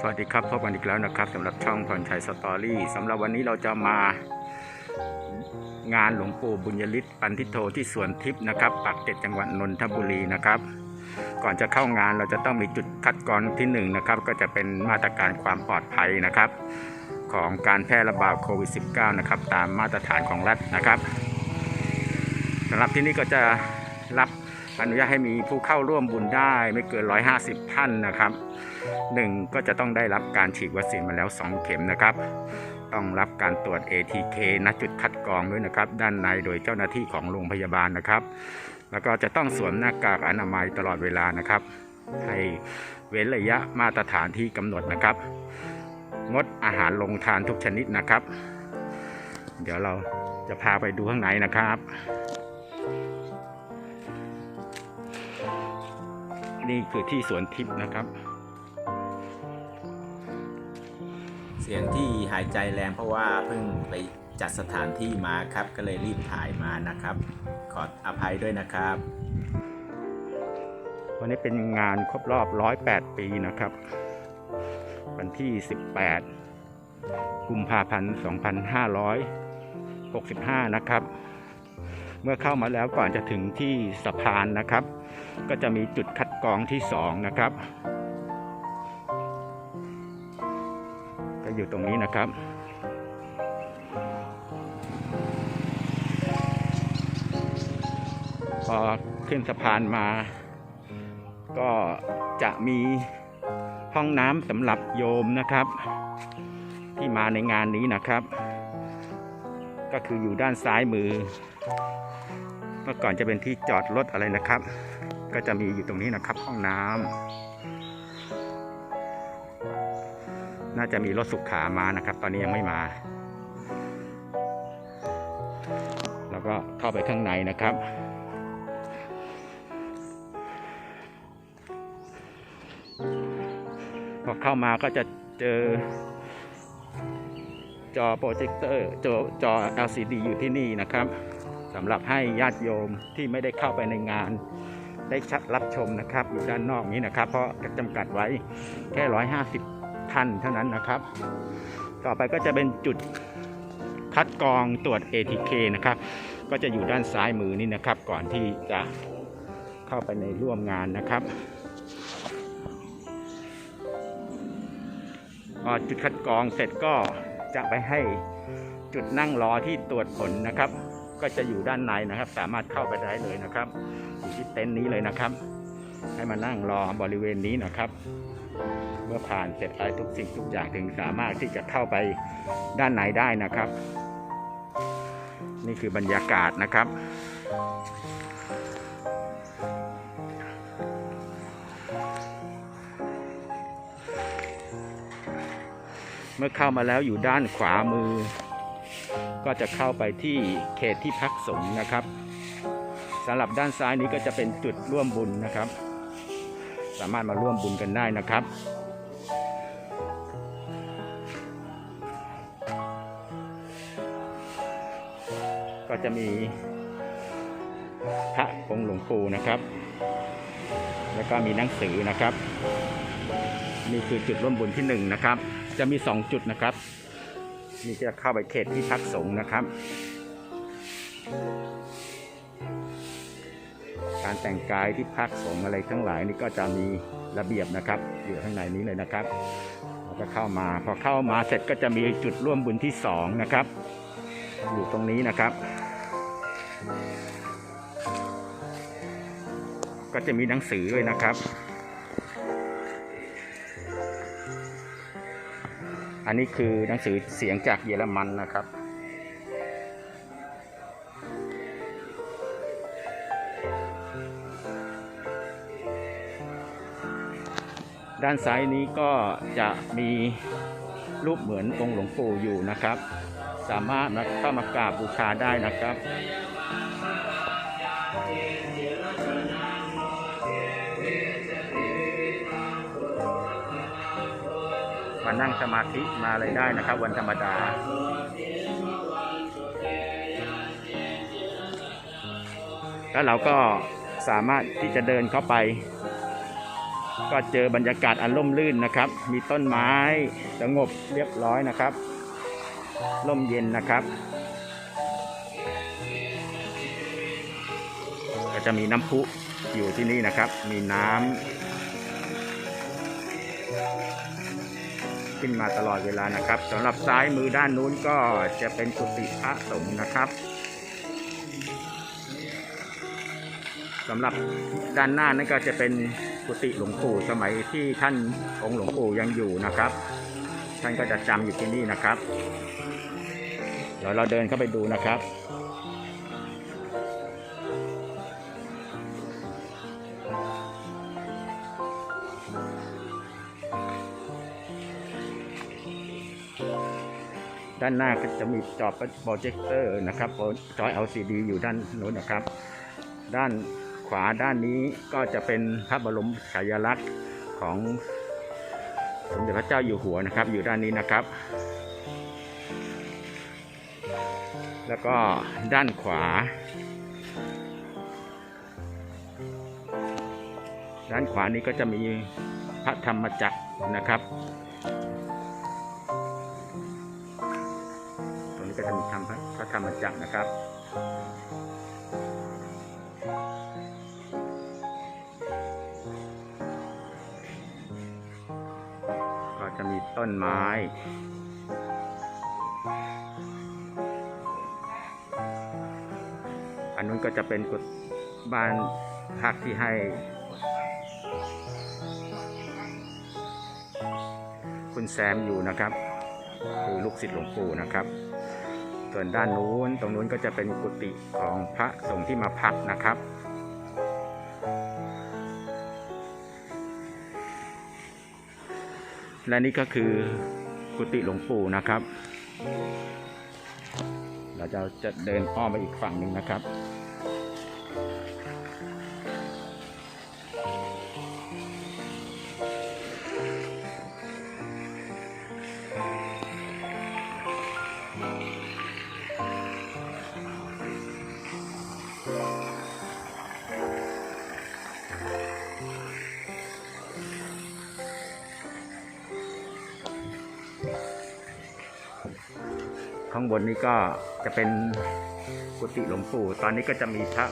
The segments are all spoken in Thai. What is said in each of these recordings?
สวัสดีครับพบกันอีกแล้วนะครับสำหรับช่องพรชัยสตอรี่สำหรับวันนี้เราจะมางานหลวงปู่บุญยฤทธิ์ปันทิโทที่สวนทิพย์นะครับปากเกร็ดจังหวัดนนทบุรีนะครับ ก่อนจะเข้างานเราจะต้องมีจุดคัดกรองที่หนึ่งนะครับ ก็จะเป็นมาตรการความปลอดภัยนะครับ ของการแพร่ระบาดโควิด -19 นะครับ ตามมาตรฐานของรัฐนะครับสำหรับที่นี่ก็จะรับ อนุญาตให้มีผู้เข้าร่วมบุญได้ไม่เกิน 150 ท่านนะครับหนึ่งก็จะต้องได้รับการฉีดวัคซีนมาแล้ว 2 เข็มนะครับ ต้องรับการตรวจ ATK ณจุดคัดกรองด้วยนะครับ ด้านในโดยเจ้าหน้าที่ของโรงพยาบาลนะครับ แล้วก็จะต้องสวมหน้ากากอนามัยตลอดเวลานะครับ ให้เว้นระยะมาตรฐานที่กำหนดนะครับ งดอาหารลงทานทุกชนิดนะครับ เดี๋ยวเราจะพาไปดูข้างในนะครับ นี่คือที่สวนทิพย์นะครับ เสียงที่หายใจแรงเพราะว่าเพิ่งไปจัดสถานที่มาครับ ก็เลยรีบถ่ายมานะครับ ขออภัยด้วยนะครับ วันนี้เป็นงานครบรอบ 108 ปีนะครับ วันที่ 18 กุมภาพันธ์ 2565 นะครับ เมื่อเข้ามาแล้วก่อนจะถึงที่สะพานนะครับ ก็จะมีจุดคัดกรองที่ 2 นะครับ ก็อยู่ตรงนี้นะครับพอขึ้นสะพานมา ก็จะมีห้องน้ำสำหรับโยมนะครับ ที่มาในงานนี้นะครับ ก็คืออยู่ด้านซ้ายมือ เมื่อก่อนจะเป็นที่จอดรถอะไรนะครับ ก็จะมีอยู่ตรงนี้นะครับห้องน้ำน่าจะมีรถสุขามานะครับ ตอนนี้ยังไม่มา แล้วก็เข้าไปข้างในนะครับพอเข้ามาก็จะเจอจอโปรเจคเตอร์จอจอ LCD อยู่ที่นี่นะครับสำหรับให้ญาติโยมที่ไม่ได้เข้าไปในงาน ได้ชัดรับชมนะครับ อยู่ด้านนอกนี้นะครับ เพราะจำกัดไว้แค่ 150 ท่านเท่านั้นนะครับ ต่อไปก็จะเป็นจุดคัดกรองตรวจ ATK นะครับ ก็จะอยู่ด้านซ้ายมือนี่นะครับ ก่อนที่จะเข้าไปในร่วมงานนะครับพอจุดคัดกรองเสร็จก็จะไปให้จุดนั่งรอที่ตรวจผลนะครับ ก็จะอยู่ด้านในนะครับ สามารถเข้าไปได้เลยนะครับ ที่เต็นท์นี้เลยนะครับ ให้มานั่งรอบริเวณนี้นะครับ เมื่อผ่านเสร็จไปทุกสิ่งทุกอย่างถึงสามารถที่จะเข้าไปด้านในได้นะครับ นี่คือบรรยากาศนะครับเมื่อเข้ามาแล้วอยู่ด้านขวามือ ก็จะเข้าไปที่เขตที่พักสงฆ์นะครับ สำหรับด้านซ้ายนี้ก็จะเป็นจุดร่วมบุญนะครับ สามารถมาร่วมบุญกันได้นะครับก็จะมีพระองค์หลวงปู่นะครับ แล้วก็มีหนังสือนะครับ นี่คือจุดร่วมบุญที่หนึ่งนะครับ จะมีสองจุดนะครับ นี่จะเข้าไปเขตที่พักสงฆ์นะครับ การแต่งกายที่พักสงอะไรทั้งหลายนี่ก็จะมีระเบียบนะครับอยู่ข้างในนี้เลยนะครับแล้วก็เข้ามาพอเข้ามาเสร็จก็จะมีจุดร่วมบุญที่สองนะครับ อยู่ตรงนี้นะครับ ก็จะมีหนังสือด้วยนะครับ อันนี้คือหนังสือเสียงจากเยอรมันนะครับ ด้านซ้ายนี้ก็จะมีรูปเหมือนองค์หลวงปู่อยู่นะครับ สามารถเข้ามากราบบูชาได้นะครับมานั่งสมาธิมาอะไรได้นะครับ วันธรรมดาแล้วเราก็สามารถที่จะเดินเข้าไป ก็เจอบรรยากาศอันร่มรื่นนะครับ มีต้นไม้สงบเรียบร้อยนะครับ ร่มเย็นนะครับ ก็จะมีน้ำพุอยู่ที่นี่นะครับ มีน้ำขึ้นมาตลอดเวลานะครับสำหรับซ้ายมือด้านนู้นก็จะเป็นกุฏิพระสงฆ์นะครับสำหรับด้านหน้านั่นก็จะเป็น กุฏิหลวงปู่สมัยที่ท่านองค์หลวงปู่ยังอยู่นะครับ ท่านก็จะจำอยู่ที่นี่นะครับ เดี๋ยวเราเดินเข้าไปดูนะครับด้านหน้าก็จะมีจอโปรเจคเตอร์นะครับจอย LCD อยู่ด้านโน้นนะครับ ด้าน ขวาด้านนี้ก็จะเป็นพระบรมฉายาลักษณ์ของสมเด็จพระเจ้าอยู่หัวนะครับ อยู่ด้านนี้นะครับ แล้วก็ด้านขวา ด้านขวานี้ก็จะมีพระธรรมจักรนะครับตรงนี้ก็จะมีธรรมพระพระธรรมจักรนะครับ ต้นไม้อันนู้นก็จะเป็นกุฏบ้านพักที่ให้ คุณแซมอยู่นะครับ คือลูกศิษย์หลวงปู่นะครับ ส่วนด้านนู้นตรงนู้นก็จะเป็นกุฏิของพระสงฆ์ที่มาพักนะครับ และนี่ก็คือกุฏิหลวงปู่นะครับ เราจะจะเดินอ้อมไปอีกฝั่งหนึ่งนะครับ ข้างบนนี้ก็จะเป็นกุฏิหลวงปู่ ตอนนี้ก็จะมีพระ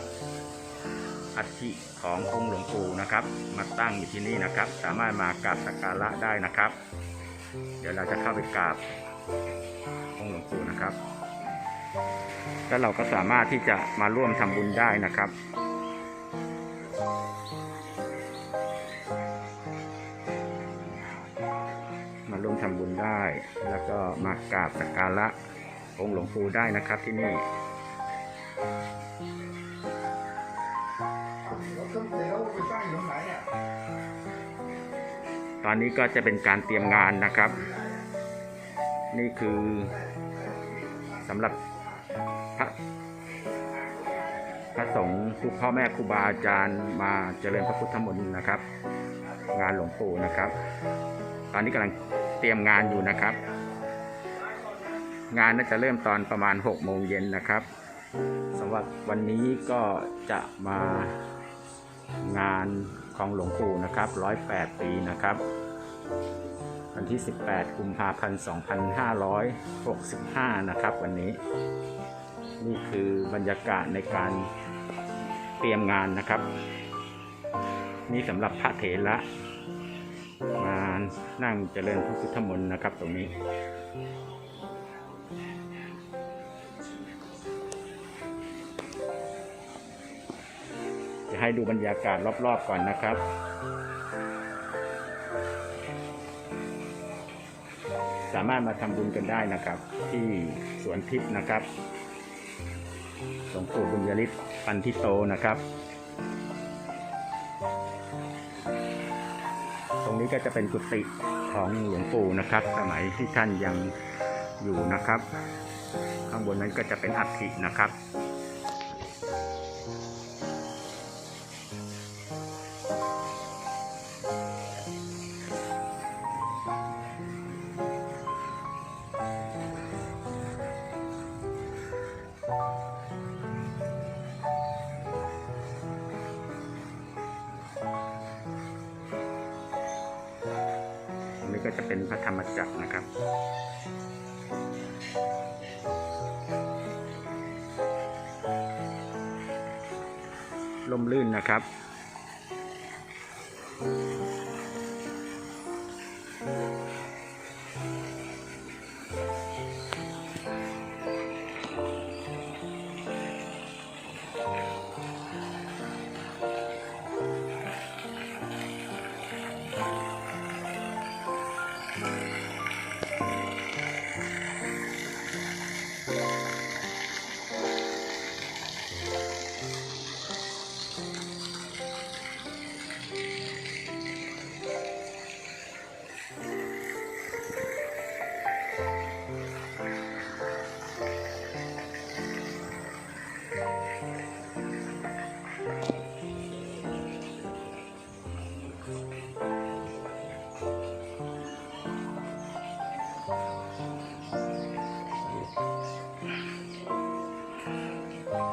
อัฐิขององค์หลวงปู่นะครับ มาตั้งอยู่ที่นี่นะครับ สามารถมากราบสักการะได้นะครับ เดี๋ยวเราจะเข้าไปกราบองค์หลวงปู่นะครับ แล้วเราก็สามารถที่จะมาร่วมทำบุญได้นะครับมาร่วมทำบุญได้ แล้วก็มากราบสักการะ องค์หลวงปู่ได้นะครับที่นี่ตอนนี่ยตอนนี้ก็จะเป็นการเตรียมงานนะครับ นี่คือสำหรับพระพระสงฆ์ทุกพ่อแม่ครูบาอาจารย์มาเจริญพระพุทธมนต์นะครับ งานหลวงปู่นะครับ ตอนนี้กำลังเตรียมงานอยู่นะครับ งานน่าจะเริ่มตอนประมาณ6โมงเย็นนะครับสำหรับวันนี้ก็จะมางานของหลวงปู่นะครับ108 ปีนะครับ วันที่ 18 กุมภาพันธ์ 2565 นะครับ วันนี้ นี่คือบรรยากาศในการเตรียมงานนะครับ นี่สำหรับพระเถระมานั่งเจริญพระพุทธมนต์นะครับตรงนี้ ให้ดูบรรยากาศรอบๆก่อนนะครับสามารถมาทำบุญกันได้นะครับ ที่สวนทิพย์นะครับหลวงปู่บุญยฤทธิ์ปันทิโตนะครับ ตรงนี้ก็จะเป็นกุฏิของหลวงปู่นะครับ สมัยที่ท่านยังอยู่นะครับ ข้างบนนั้นก็จะเป็นอัฐินะครับ เป็นพระธรรมจักรนะครับลมลื่นนะครับ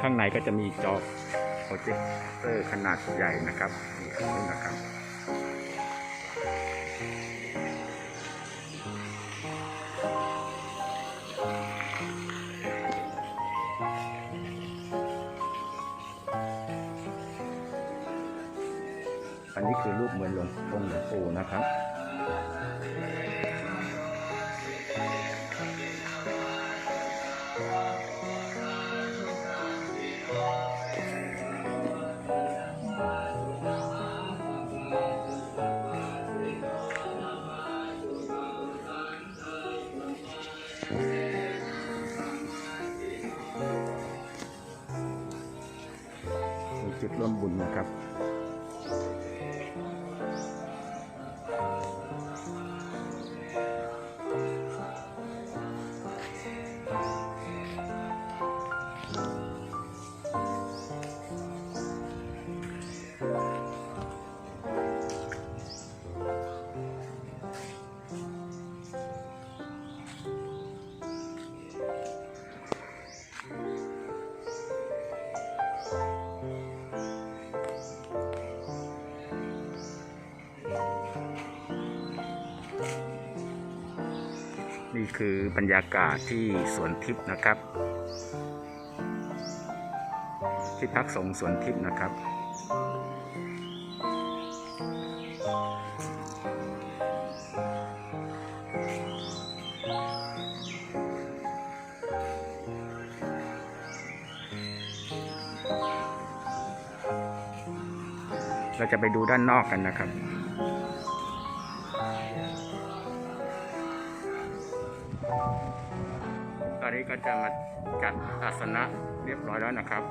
ข้างในก็จะมีจอโปรเจคเตอร์ขนาดใหญ่นะครับนี่นะครับ นี่คือบรรยากาศที่สวนทิพย์นะครับ ที่พักสงสวนทิพย์นะครับ เราจะไปดูด้านนอกกันนะครับ ก็จะมาจัดอาสนะเรียบร้อยแล้วนะครับ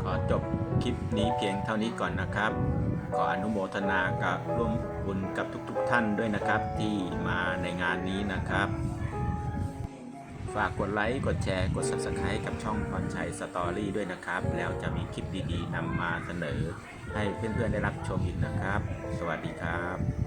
ขอจบคลิปนี้เพียงเท่านี้ก่อนนะครับ ขออนุโมทนากับร่วมบุญกับทุกๆทท่านด้วยนะครับ ที่มาในงานนี้นะครับ ฝากกดไลค์กดแชร์กด Subscribe กับช่องพรชัยสตอรี่ด้วยนะครับ แล้วจะมีคลิปดีๆนำมาเสนอให้เพื่อนๆได้รับชมอีกนะครับ สวัสดีครับ